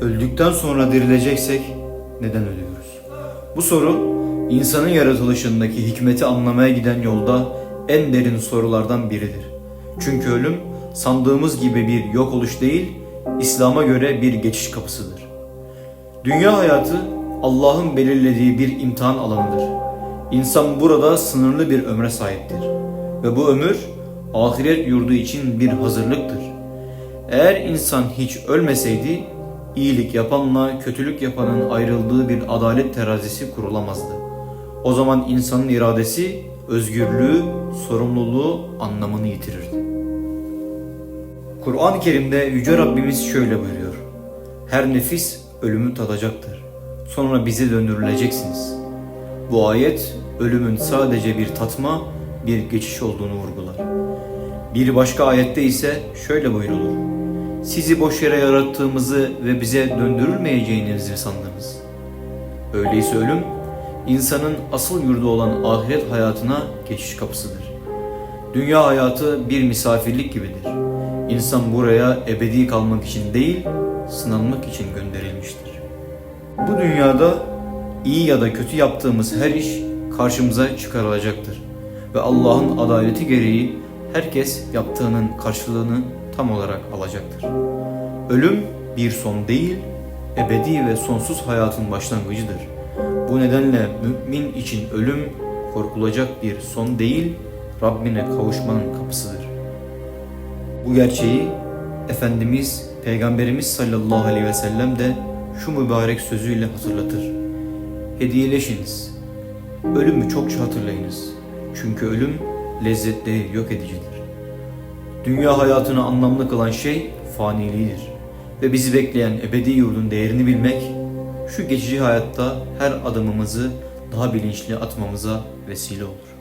Öldükten sonra dirileceksek neden ölüyoruz? Bu soru insanın yaratılışındaki hikmeti anlamaya giden yolda en derin sorulardan biridir. Çünkü ölüm sandığımız gibi bir yok oluş değil, İslam'a göre bir geçiş kapısıdır. Dünya hayatı Allah'ın belirlediği bir imtihan alanıdır. İnsan burada sınırlı bir ömre sahiptir. Ve bu ömür ahiret yurdu için bir hazırlıktır. Eğer insan hiç ölmeseydi, iyilik yapanla kötülük yapanın ayrıldığı bir adalet terazisi kurulamazdı. O zaman insanın iradesi, özgürlüğü, sorumluluğu anlamını yitirirdi. Kur'an-ı Kerim'de Yüce Rabbimiz şöyle buyuruyor. Her nefis ölümü tadacaktır. Sonra bize döndürüleceksiniz. Bu ayet ölümün sadece bir tatma, bir geçiş olduğunu vurgular. Bir başka ayette ise şöyle buyrulur. Sizi boş yere yarattığımızı ve bize döndürülmeyeceğinizi sandınız? Öyleyse ölüm, insanın asıl yurdu olan ahiret hayatına geçiş kapısıdır. Dünya hayatı bir misafirlik gibidir. İnsan buraya ebedi kalmak için değil, sınanmak için gönderilmiştir. Bu dünyada iyi ya da kötü yaptığımız her iş karşımıza çıkarılacaktır. Ve Allah'ın adaleti gereği herkes yaptığının karşılığını tam olarak alacaktır. Ölüm bir son değil, ebedi ve sonsuz hayatın başlangıcıdır. Bu nedenle mümin için ölüm korkulacak bir son değil, Rabbine kavuşmanın kapısıdır. Bu gerçeği Efendimiz Peygamberimiz sallallahu aleyhi ve sellem de şu mübarek sözüyle hatırlatır. Hediyeleşiniz. Ölümü çokça hatırlayınız. Çünkü ölüm lezzetleri yok edicidir. Dünya hayatını anlamlı kılan şey faniliğidir. Ve bizi bekleyen ebedi yurdun değerini bilmek, şu geçici hayatta her adımımızı daha bilinçli atmamıza vesile olur.